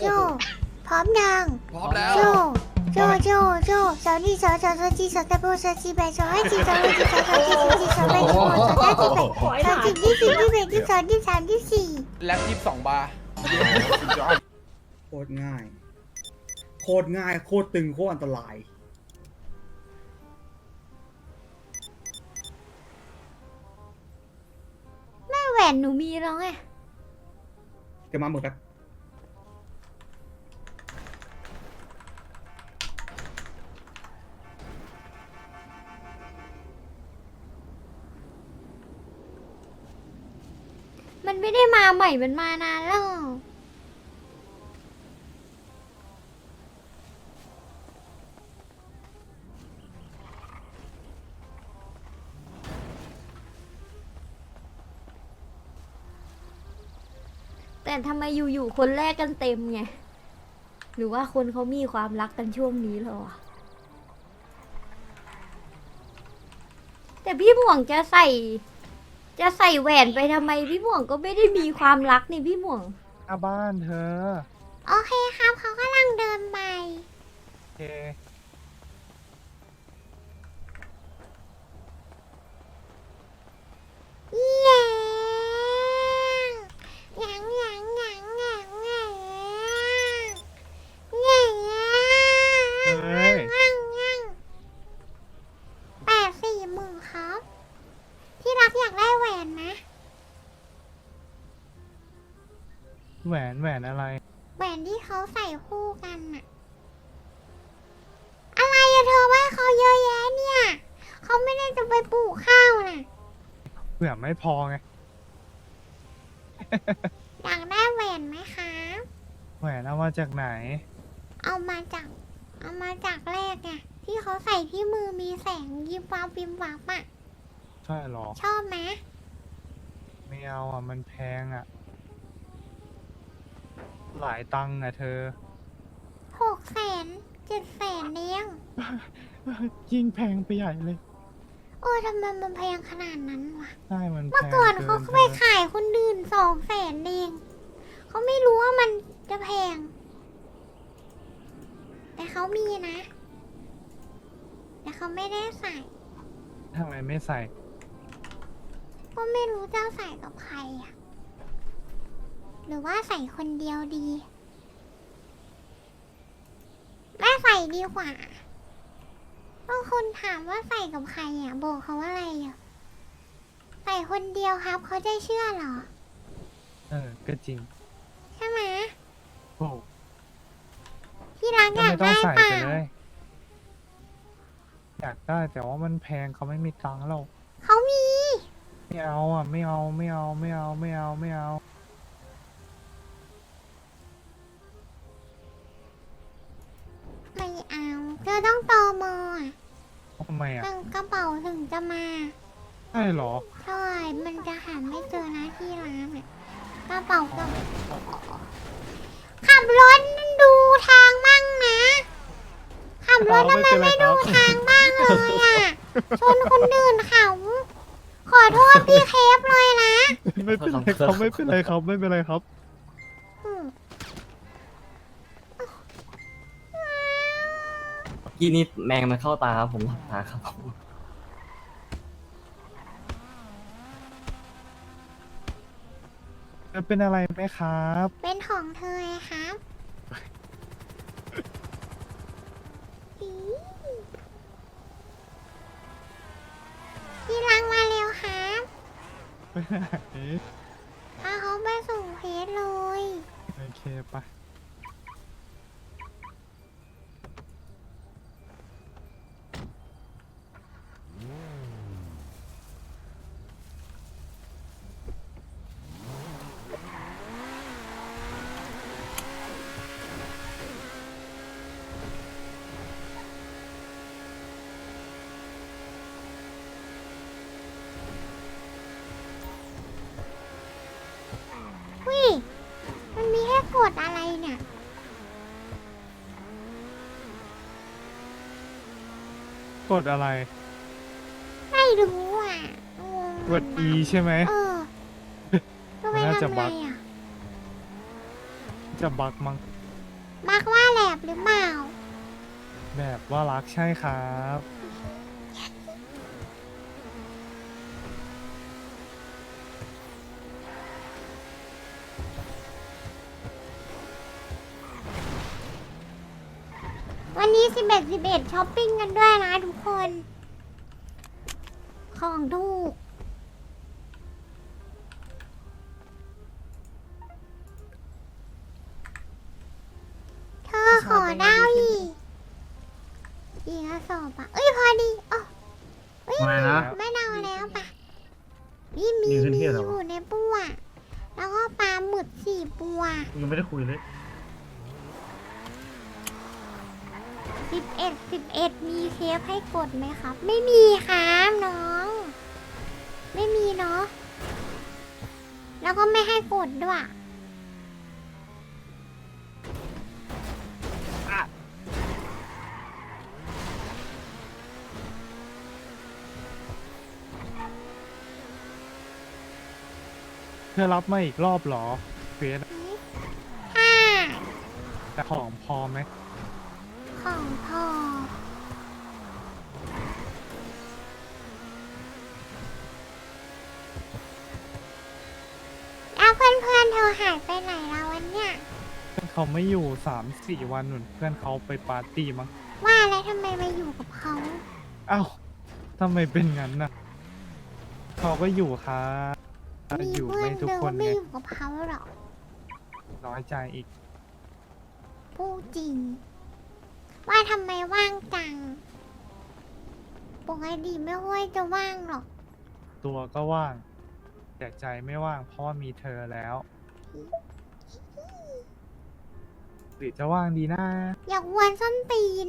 โจ พร้อมยังพร้อมแล้ว โจ โจ โจ โจสาวนี่สาวสาวสาวจีสาวตะโบสาวจีแบสาวให้จีสาวให้จีสาวสาวจีสาวจีสาวแบสาวสาวจีแบสาวจีที่สี่ที่แบที่สองที่สามที่สี่แล็บยี่สิบสองบาร์โคตรง่าย โคตรง่าย โคตรตึง โคตรอันตราย แม่แหวนหนูมีแล้วไงจะมาหมดแบบาใหม่มันมานานแล้ว แต่ทำไมอยู่ๆคนแรกกันเต็มไง หรือว่าคนเขามีความรักกันช่วงนี้หรอแต่พี่ห่วงจะใส่ จะใส่แหวนไปทำไมพี่หม่วงก็ไม่ได้มีความรักนี่พี่หม่วง หน้าบ้านเธอ โอเคครับเขากำลังเดินไป โอเค เย้ยังยังยังยังยังยังยัง เฮ้ย ยังยังแปดสี่หมื่นครับ ที่รักอยากได้แหวนนะ แหวนแหวนอะไรแหวนที่เขาใส่คู่กันอะอะไรอะเธอว่าเขาเยอะแยะเนี่ยเขาไม่ได้จะไปปลูกข้าวน่ะเผื่อไม่พอไง อยากได้แหวนไหมคะ แหวนเอามาจากไหน เอามาจากเอามาจากแรกไงที่เขาใส่ที่มือมีแสงยิบวับยิบวับอะใช่หรอ ชอบไหมไม่เอาอะมันแพงอะ หลายตังค์อะเธอ หกแสนเจ็ดแสนเลี้ยง ยิ่งแพงไปใหญ่เลยโอ้ทำไมมันแพงขนาดนั้นวะ ใช่มันแพเมื่องก่อนเขาเธไปขายคนอื่นสองแสนเองเขาไม่รู้ว่ามันจะแพง แต่เขามีนะ แต่เขาไม่ได้ใส่ ทำไมไม่ใส่ ก็ไม่รู้จะใส่กับใครอะ หรือว่าใส่คนเดียวดีแม่ใส่ดีกว่าบางคนถามว่าใส่กับใครอะบอกเขาว่าอะไรอะใส่คนเดียวครับเขาจะเชื่อเหรอ เออ ก็จริงใช่ไหมโอ้ที่รักอก็ยากไม่ต้องได้ใส่เปล่าไปเลยอยากได้แต่ว่ามันแพงเขาไม่มีตังค์เราเขามี ไม่เอาอะ ไม่เอาไม่เอาไม่เอาไม่เอาไม่เอา เอาเธอต้องตอมอะทำไมอะถึงกระเป๋าถึงจะมาใช่เหรอ ใช่มันจะหาไม่เจอนะที่ร้านเนี่ยกระเป๋ากับขับรถดูทางมั่งนะ ขับรถทำไมไม่ดูทางบ้างเลยอะ ชนคนอื่นเขา ขอโทษพี่เคฟเลยนะ ไม่เป็นไรครับไม่เป็นไรครับไม่เป็นไรครับ เมื่อกี้นี่แมงมันเข้าตาครับผมหลับตาครับผมจะเป็นอะไรไหมครับ เป็นของเธอไงครับ อี๋พี่รังมาเร็วครับไปไหนพาเขาไปส่งเพจเลยโอเคไปะ วิมันมีให้กดอะไรเนี่ย กดอะไร ไม่รู้อะงงกด E ใช่ไหม เออก็ไปน่าจะทำบัไง๊กอะจะบักมั้งมักว่าแหลบหรือเปล่า แบบว่ารักใช่ครับวัน 11 11ช้อปปิ้งกันด้วยนะทุกคน ของถูกเธอขอดาวอีกอีกกระสอบอะเอ้ยพอดีอ๋อเอ้ยอะไรนะไม่เดาแล้วปะนี่มีมีขึ้นมีที่อเหรอยู่ในปัวแล้วก็ปลาหมึกสี่ปัวยังไม่ได้คุยเลย สิบเอ็ดสิบเอ็ดมีเคฟให้กดไหมครับ ไม่มีครับน้อง ไม่มีเนาะแล้วก็ไม่ให้กดด้วยเธอรับมาอีกรอบเหรอเฟสห้าแต่ของพอไหม ของพอแล้ว เพื่อนๆเธอหายไปไหนแล้ววันเนี้ยเพื่อนเขาไม่อยู่สามสี่วันหนุนเพื่อนเขาไปปาร์ตี้มั้งว่าแล้วทำไมมาอยู่กับเขาเอ้าทำไมเป็นงั้นน่ะเขาก็อยู่ครับอยู่เพื่ไม่อนทุกเธอคนไม่ไงอยู่กับเขาหรอกน้อยใจอีก พูดจริง ว่าทำไมว่างจัง ปกติไม่ค่อยจะว่างหรอก ตัวก็ว่าง แต่ใจไม่ว่างเพราะว่ามีเธอแล้ว หรือจะว่างดีนะอยากวนส้นตีน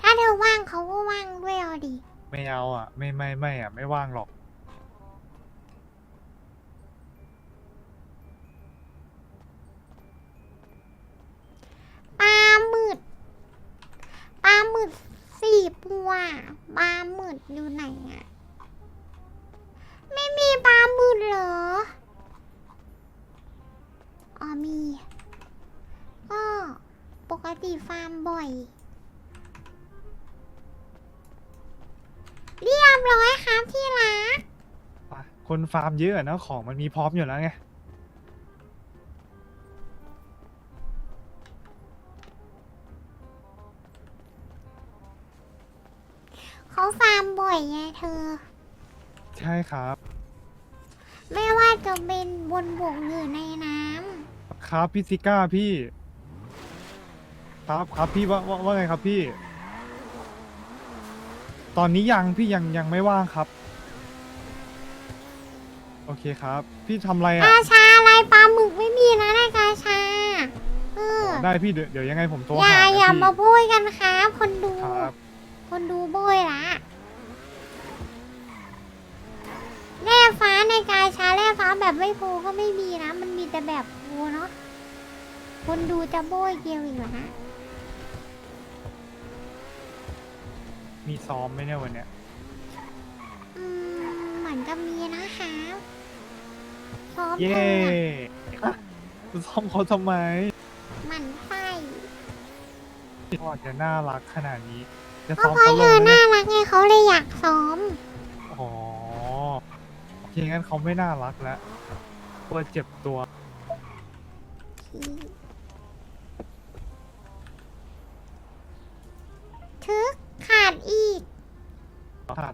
ถ้าเธอว่างเขาก็ว่างด้วยเอาดิ ไม่เอาอะ ไม่ไม่ไม่อะ ไม่ว่างหรอก ปกติฟาร์มบ่อย เรียบร้อยครับที่รักไปคนฟาร์มเยอะนะของมันมีพร้อมอยู่แล้วไง เขาฟาร์มบ่อยไงเธอ ใช่ครับ ไม่ว่าจะเป็นบนบกหรือในน้ครับพี่ซิก้าพี่ ครับครับพี่ว่าว่าว่าไงครับพี่ ตอนนี้ยังพี่ยังยังไม่ว่างครับ โอเคครับ พี่ทำอะไรำอะกาชาอะไรปลาหมึกไม่มีนะในกาชา เออได้พี่เดี๋ยวเดี๋ยวยังไงผมโทรอย่าหาอย่านะมาพี่โบยกันครับคนดู ครับคนดูโบยละแร่ฟ้าในกาชาแร่ฟ้าแบบไม่โพก็ไม่มีนะ มันมีแต่แบบโพเนาะคนดูจะโบยเกียวอีกเหรอฮะ มีซ้อมไหมเนี่ยวันเนี้ยอืมเหมือนจะมีนะคะพร้อมเย้เธออะจะซ้อมเขาทำไมหมันไส้พ่อจะน่ารักขนาดนี้ จะก็ซ้อมเพราะเขาเธลองไหมน่าเนี่ยรักไงเขาเลยอยากซ้อม อ๋อโอเคงั้นเขาไม่น่ารักแล้วกลัวเจ็บตัว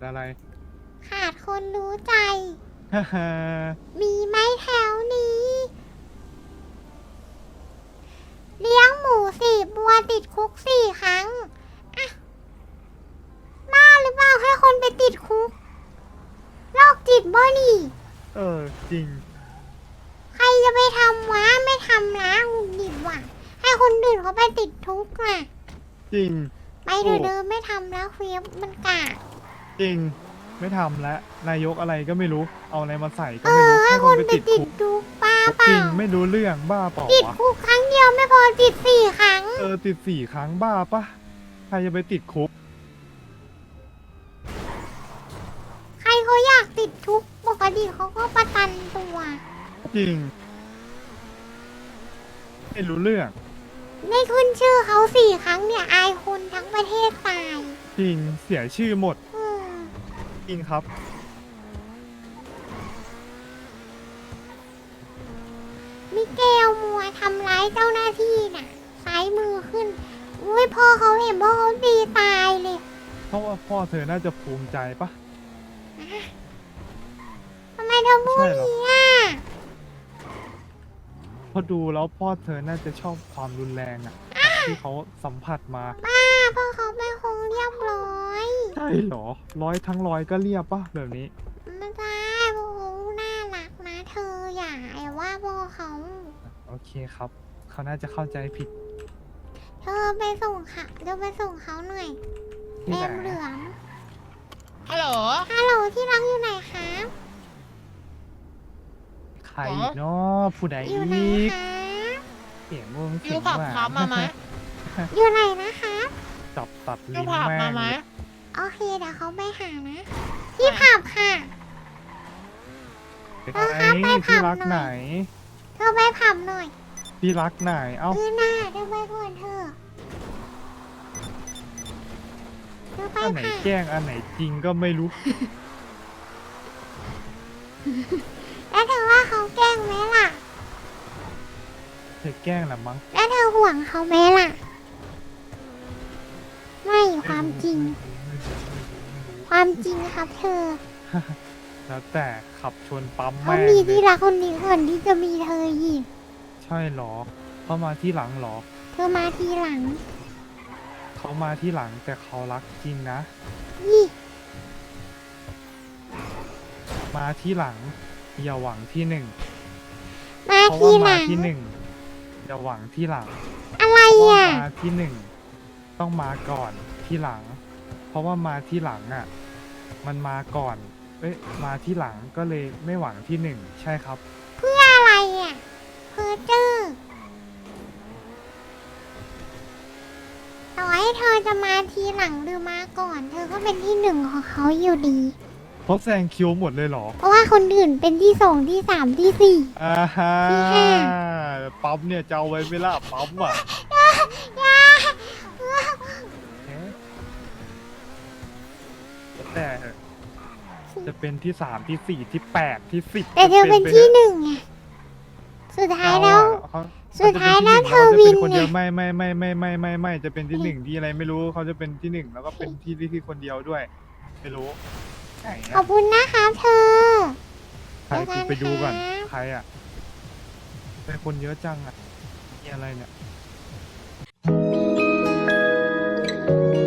อะไร ขาดคนรู้ใจฮ่าฮ่ามีไหมแถวนี้ เลี้ยงหมูสี่บัวติดคุกสี่ครั้งอะบ้าหรือเปล่าให้คนไปติดคุกโรคจิตบ่นี่ เออ จริง ใครจะไปทำวะไม่ทำนะหงุดหงิดว่ะ ให้คนอื่นเขาไปติดทุกข์น่ะ จริง ไปเถอะเดิมไม่ทำแล้วเฟียบมันกาก จริงไม่ทำแล้วนายกอะไรก็ไม่รู้เอาอะไรมาใส่ก็เอไม่อรู้ให้ให้คคนนไปไปติดติดคุกทุกข์บ้าเปจริล่างไม่รู้เรื่องบ้าเปล่าติดวะคุกครั้งเดียวไม่พอติดสี่ครั้ง เออติดสี่ครั้งบ้าปะใครจะไปติดคุก ใครเขาอยากติดทุกข์ปกติเขาก็ประกันตัว จริงไม่รู้เรื่องได้ขึ้นชื่อเขาสี่ครั้งเนี่ยอายคนทั้งประเทศตาย จริงเสียชื่อหมดอืม จริงครับ มิเกลมัวทำร้ายเจ้าหน้าที่น่ะ ซ้ายมือขึ้น อุ้ยพ่อเขาเห็นพ่อเขาตีตายเลย เพราะว่าพ่อเธอน่าจะภูมิใจปะ ทำไมเธอพูดใช่อเหรอย่างนี้อะเพอดูแล้วพ่อเธอน่าจะชอบความรุนแรงอะที่เขาสัมผัสมา ป้าพ่อเขาเป็นคงเรียบร้อย ใช่เหรอ ร้อยทั้งร้อยก็เรียบปะแบบนี้ ไม่ใช่พ่อเขาน่ารักนะเธออย่าอย่าว่าพ่อเขาโอเคครับ เขาน่าจะเข้าใจผิดเธอไปส่งค่ะเธอไปส่งเขาหน่อยที่แดไหนงเหลืองฮัลโหล ฮัลโหลที่รักอยู่ไหนคะใครอีกเนาะผู้ใดอยู่อีไหนกคะเสียงวงอเสียยู่งผับหวานครับมาไหมอยู่ไหนนะคะจับตัดอยู่ลิ้นผับแม่มางไหมเลย โอเคเดี๋ยวเขาไปหานะ ที่ผับค่ะไหนเออครับไปผัที่บรักหน่ไหนอย เธอไปผับหน่อยที่รักไหน เอ้า เออหน้าเธอไปก่อนเธอเธอไปอันไหนผับแกล้งอันไหนจริงก็ไม่รู้ แล้วเธอว่าเขาแกล้งไหมล่ะ เธอแกล้งละมั้งแล้วเธอห่วงเขาไหมล่ะ ไม่ความจริง ความจริงครับเธอแล้วแต่ขับชนปั๊มเขาแม่งมีเลที่ยรักคนนี้ก่อนที่จะมีเธออีก ใช่เหรอเขามาที่หลังเหรอเธอมาทีหลังเขามาที่หลังแต่เขารักจริงนะ นี่มาที่หลังอย่าหวังที่หนึ่งมาเพราะทีว่าหมาลัง ที่หนึ่งอย่าหวังที่หลัง อะไรเพราะว่าอะ มาที่หนึ่งต้องมาก่อนที่หลัง เพราะว่ามาที่หลังอะ มันมาก่อน เอ้ย มาที่หลังก็เลยไม่หวังที่หนึ่งใช่ครับเพื่ออะไรอะเพอเจอร์ต่อให้เธอจะมาทีหลังหรือมาก่อน เธอก็เป็นที่หนึ่งของเขาอยู่ดีเขาแซงคิวหมดเลยเหรอเพราะว่าคนอื่นเป็นที่สองที่สามที่สี่ อ่าฮะที่ห้าปั๊มเนี่ยจะเอาไว้เวลาปั๊มอะ จะเป็นที่สามที่สี่ที่แปดที่สิบแต่เธอเป็นที่หนึ่งไงสุดท้ายแล้วสุดท้ายแล้วเธอวินเนี่ยไม่ไม่ไม่ไม่ไม่ไม่ไม่จะเป็นที่หนึ่งที่อะไรไม่รู้เขาจะเป็นที่หนึ่งแล้วก็เป็นที่ที่คนเดียวด้วย ไม่รู้ขอบคุณนะคะเธอ ใครกูไปดูก่อนใครอะเป็นคนเยอะจังอะมีอะไรเนี่ย Thank you.